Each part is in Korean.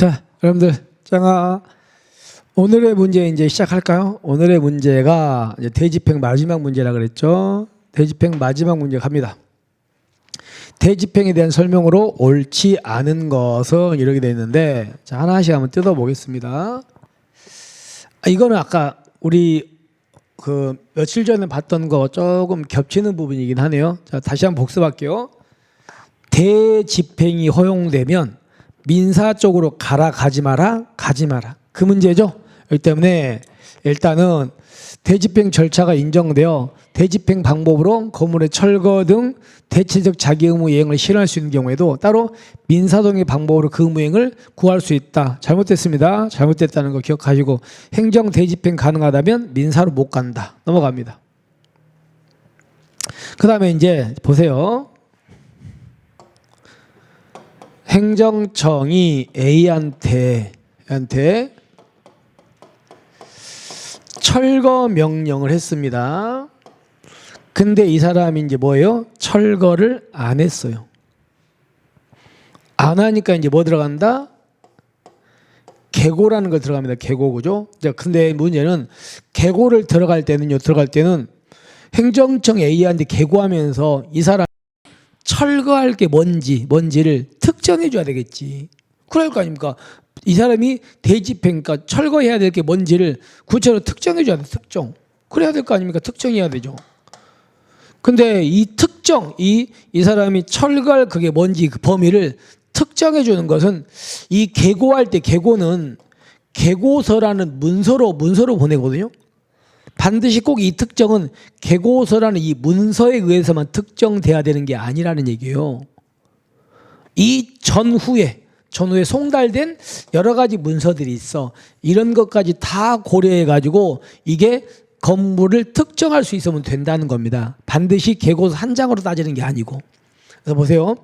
자, 여러분들, 자, 오늘의 문제 이제 시작할까요? 오늘의 문제가 이제 대집행 마지막 문제라 그랬죠. 대집행 마지막 문제 갑니다. 대집행에 대한 설명으로 옳지 않은 것은 이렇게 되어 있는데 자 하나씩 한번 뜯어 보겠습니다. 아, 이거는 아까 우리 그 며칠 전에 봤던 거 조금 겹치는 부분이긴 하네요. 자 다시 한번 복습할게요. 대집행이 허용되면 민사 쪽으로 가라 가지 마라 가지 마라 그 문제죠. 그렇기 때문에 일단은 대집행 절차가 인정되어 대집행 방법으로 건물의 철거 등 대체적 자기 의무 이행을 실현할 수 있는 경우에도 따로 민사동의 방법으로 그 의무 이행을 구할 수 있다. 잘못됐습니다. 잘못됐다는 거 기억하시고 행정 대집행 가능하다면 민사로 못 간다. 넘어갑니다. 그 다음에 이제 보세요. 행정청이 A한테 한테 철거 명령을 했습니다. 근데 이 사람이 이제 뭐예요? 철거를 안 했어요. 안 하니까 이제 뭐 들어간다? 개고라는 걸 들어갑니다. 개고 그죠? 자, 근데 문제는 개고를 들어갈 때는요. 들어갈 때는 행정청 A한테 개고하면서 이 사람 철거할 게 뭔지 뭔지를 특정해 줘야 되겠지. 그럴 거 아닙니까? 이 사람이 대집행 그러니까 철거해야 될 게 뭔지를 구체로 특정해 줘야 돼. 특정. 그래야 될 거 아닙니까? 특정해야 되죠. 근데 이 특정 이 이 사람이 철거할 그게 뭔지 그 범위를 특정해 주는 것은 이 개고할 때 개고는 개고서라는 문서로 문서로 보내거든요. 반드시 꼭 이 특정은 개고서라는 이 문서에 의해서만 특정돼야 되는 게 아니라는 얘기예요. 이 전후에 전후에 송달된 여러 가지 문서들이 있어. 이런 것까지 다 고려해 가지고 이게 건물을 특정할 수 있으면 된다는 겁니다. 반드시 개고서 한 장으로 따지는 게 아니고. 그래서 보세요.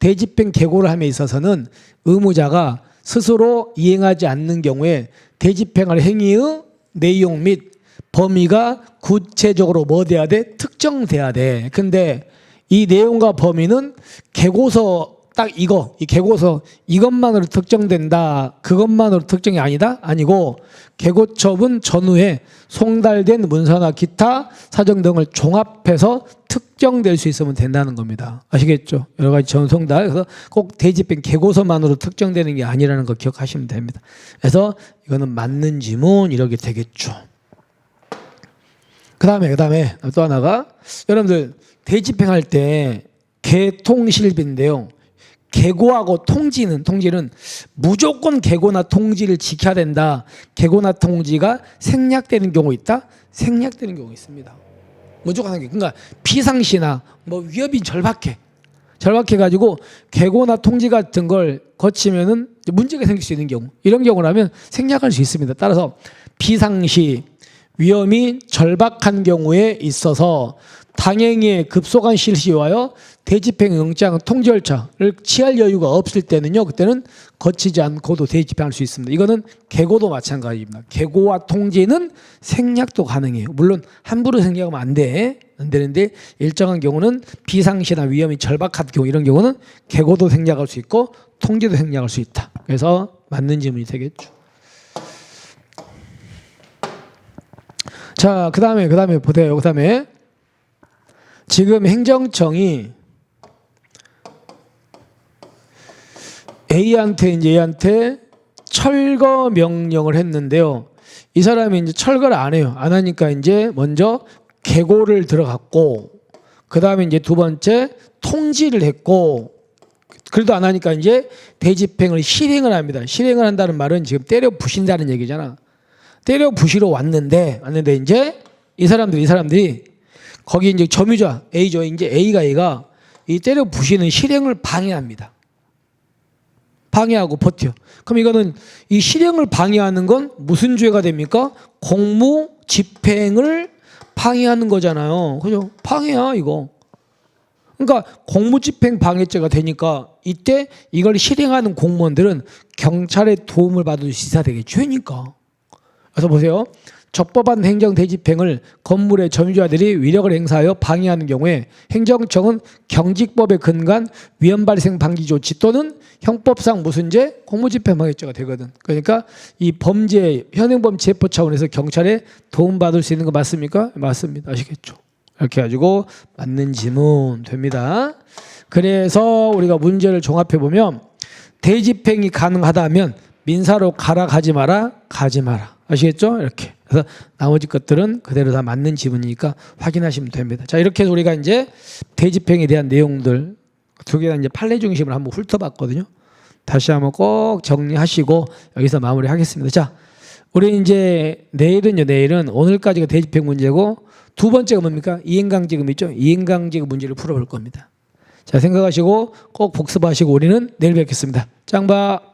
대집행 개고를 함에 있어서는 의무자가 스스로 이행하지 않는 경우에 대집행할 행위의 내용 및 범위가 구체적으로 뭐 돼야 돼? 특정돼야 돼. 근데 이 내용과 범위는 개고서 딱 이거 이 개고서 이것만으로 특정된다. 그것만으로 특정이 아니다? 아니고 개고처분 전후에 송달된 문서나 기타 사정 등을 종합해서 특정될 수 있으면 된다는 겁니다. 아시겠죠? 여러 가지 전송달. 그래서 꼭 대집행 개고서만으로 특정되는 게 아니라는 거 기억하시면 됩니다. 그래서 이거는 맞는 지문 이렇게 되겠죠. 그 다음에 그 다음에 또 하나가 여러분들 대집행할 때 개통실비인데요 개고하고 통지는 통지는 무조건 개고나 통지를 지켜야 된다. 개고나 통지가 생략되는 경우 있다. 생략되는 경우 있습니다. 무조건 하는 게 그러니까 비상시나 뭐 위협이 절박해. 절박해 가지고 개고나 통지 같은 걸 거치면은 문제가 생길 수 있는 경우 이런 경우라면 생략할 수 있습니다. 따라서 비상시 위험이 절박한 경우에 있어서 당행에 급속한 실시와요. 대집행 영장 통지 절차를 취할 여유가 없을 때는요 그때는 거치지 않고도 대집행할 수 있습니다. 이거는 개고도 마찬가지입니다. 개고와 통지는 생략도 가능해요. 물론 함부로 생략하면 안 돼. 안 되는데 일정한 경우는 비상시나 위험이 절박한 경우 이런 경우는 개고도 생략할 수 있고 통지도 생략할 수 있다. 그래서 맞는 질문이 되겠죠. 자, 그 다음에, 그 다음에 보세요. 그 다음에 지금 행정청이 A한테 이제 A한테 철거 명령을 했는데요. 이 사람이 이제 철거를 안 해요. 안 하니까 이제 먼저 개고를 들어갔고, 그 다음에 이제 두 번째 통지를 했고, 그래도 안 하니까 이제 대집행을 실행을 합니다. 실행을 한다는 말은 지금 때려 부신다는 얘기잖아. 때려 부시러 왔는데 왔는데 이제 이 사람들 이 사람들이 거기 이제 점유자 A죠. 이제 A가 A가 이 때려 부시는 실행을 방해합니다. 방해하고 버텨. 그럼 이거는 이 실행을 방해하는 건 무슨 죄가 됩니까? 공무 집행을 방해하는 거잖아요. 그죠? 방해야 이거. 그러니까 공무집행 방해죄가 되니까 이때 이걸 실행하는 공무원들은 경찰의 도움을 있어야 되겠죠. 죄니까. 그래서 보세요. 적법한 행정 대집행을 건물의 점유자들이 위력을 행사하여 방해하는 경우에 행정청은 경직법에 근간 위헌 발생 방지 조치 또는 형법상 무슨 죄 공무집행방해죄가 되거든. 그러니까 이 범죄 현행범 체포 차원에서 경찰에 도움받을 수 있는 거 맞습니까? 맞습니다. 아시겠죠? 이렇게 가지고 맞는 지문 됩니다. 그래서 우리가 문제를 종합해 보면 대집행이 가능하다면 민사로 가라 가지 마라 가지 마라 아시겠죠? 이렇게 그래서 나머지 것들은 그대로 다 맞는 지문이니까 확인하시면 됩니다. 자 이렇게 해서 우리가 이제 대집행에 대한 내용들 두 개가 이제 판례 중심을 한번 훑어봤거든요. 다시 한번 꼭 정리하시고 여기서 마무리하겠습니다. 자 우리 이제 내일은요 내일은 오늘까지가 대집행 문제고 두 번째가 뭡니까 이행강제금 있죠 이행강제금 문제를 풀어볼 겁니다. 자 생각하시고 꼭 복습하시고 우리는 내일 뵙겠습니다. 짱바.